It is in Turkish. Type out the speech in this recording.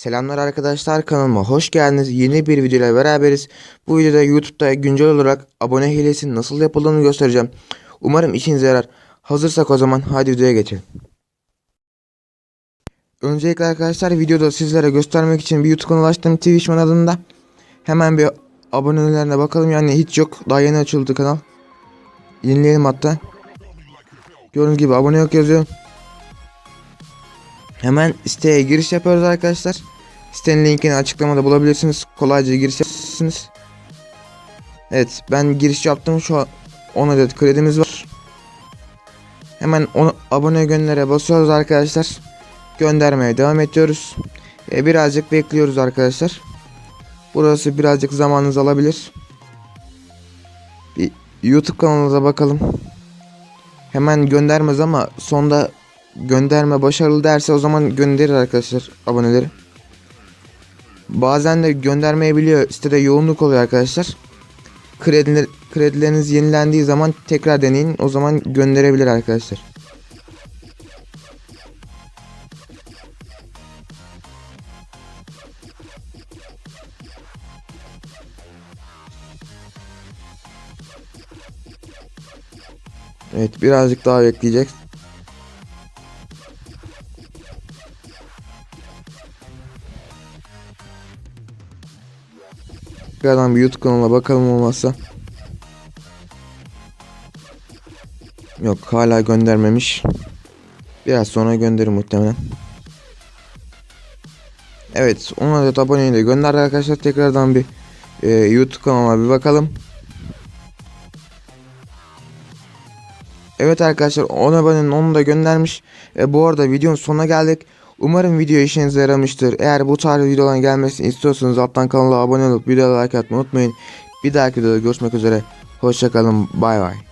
Selamlar arkadaşlar kanalıma hoş geldiniz. Yeni bir videoyla beraberiz. Bu videoda YouTube'da güncel olarak abone hilesinin nasıl yapıldığını göstereceğim. Umarım işinize yarar. Hazırsak o zaman hadi videoya geçelim. Öncelikle arkadaşlar videoda sizlere göstermek için bir YouTube kanalı açtım Twitchman adında. Hemen bir abonelerine bakalım yani hiç yok. Daha yeni açıldı kanal. Yenileyelim hatta. Gördüğünüz gibi abone yok yazıyor. Hemen siteye giriş yapıyoruz arkadaşlar. Sitenin linkini açıklamada bulabilirsiniz. Kolayca giriş yapabilirsiniz. Evet ben giriş yaptım. Şu an 10 adet kredimiz var. Hemen onu abone göndere basıyoruz arkadaşlar. Göndermeye devam ediyoruz. E, birazcık bekliyoruz arkadaşlar. Burası birazcık zamanınız alabilir. Bir YouTube kanalınıza bakalım. Hemen göndermez ama sonda gönderme başarılı derse o zaman gönderir arkadaşlar aboneleri. Bazen de göndermeyebiliyor. Sitede yoğunluk oluyor arkadaşlar. Krediler, kredileriniz yenilendiği zaman tekrar deneyin. O zaman gönderebilir arkadaşlar. Evet birazcık daha bekleyecek. Tekrardan bir YouTube kanalına bakalım olmazsa. Yok hala göndermemiş. Biraz sonra gönderir muhtemelen. Evet 10 adet aboneyi de gönderdi arkadaşlar. Tekrardan bir e, YouTube kanalıma bir bakalım. Evet arkadaşlar 10 abonenin 10'unu da göndermiş. E, bu arada videonun sonuna geldik. Umarım video işinize yaramıştır. Eğer bu tarz videoların gelmesini istiyorsanız alttan kanala abone olup videoya like atmayı unutmayın. Bir dahaki videoda görüşmek üzere. Hoşçakalın. Bay bay.